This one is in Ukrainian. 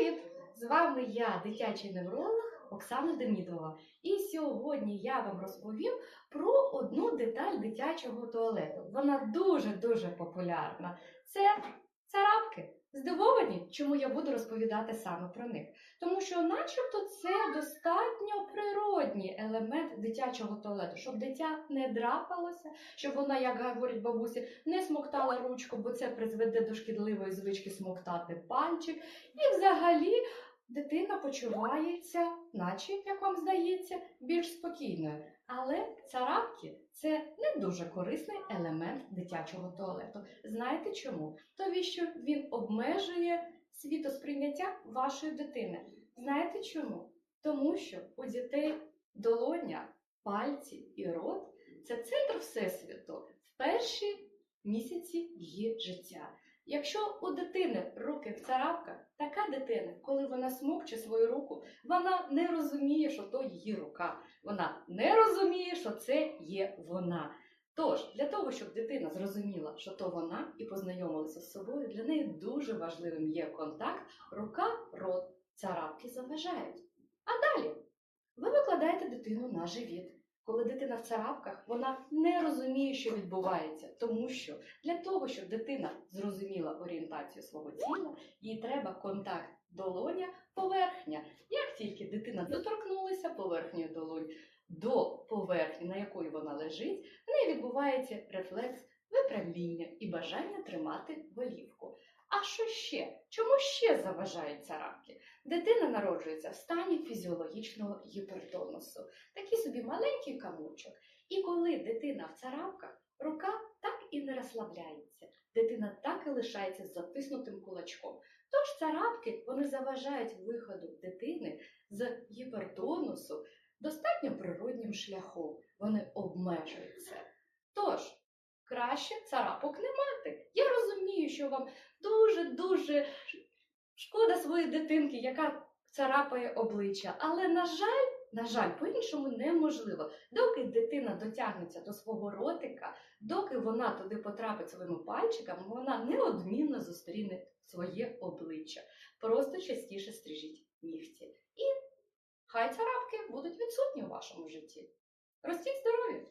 Привіт! З вами я, дитячий невролог Оксана Демідова. І сьогодні я вам розповім про одну деталь дитячого туалету. Вона дуже-дуже популярна. Це царапки. Здивовані, чому я буду розповідати саме про них? Тому що, начебто, це достатньо природній елемент дитячого туалету, щоб дитя не драпалося, щоб вона, як говорять бабусі, не смоктала ручку, бо це призведе до шкідливої звички смоктати пальчик. І взагалі дитина почувається, наче, як вам здається, більш спокійною. Але царапки це не дуже корисний елемент дитячого туалету. Знаєте чому? Тому що він обмежує світосприйняття вашої дитини. Знаєте чому? Тому що у дітей долоня, пальці і рот це центр всесвіту в перші місяці її життя. Якщо у дитини руки в царапках, така дитина, коли вона смокче свою руку, вона не розуміє, що то її рука. Вона не розуміє, що це є вона. Тож, для того, щоб дитина зрозуміла, що то вона і познайомилася з собою, для неї дуже важливим є контакт рука, рот, царапки заважають. А далі ви викладаєте дитину на живіт. Коли дитина в царапках, вона не розуміє, що відбувається, тому що для того, щоб дитина зрозуміла орієнтацію свого тіла, їй треба контакт долоня поверхня. Як тільки дитина доторкнулася поверхнею долонь до поверхні, на якої вона лежить, в неї відбувається рефлекс виправління і бажання тримати голівку. А що ще? Чому ще заважають царапки? Дитина народжується в стані фізіологічного гіпертонусу, такий собі маленький камучок. І коли дитина в царапках, рука так і не розслабляється. Дитина так і лишається затиснутим кулачком. Тож царапки вони заважають виходу дитини з гіпертонусу достатньо природнім шляхом. Вони обмежують це. Тож, краще царапок не мати. Я розумію, що вам дуже-дуже шкода своєї дитинки, яка царапає обличчя. Але, на жаль, на жаль, по-іншому неможливо. Доки дитина дотягнеться до свого ротика, доки вона туди потрапить своїми пальчиками, вона неодмінно зустріне своє обличчя. Просто частіше стрижіть нігті. І хай царапки будуть відсутні у вашому житті. Ростіть здорові!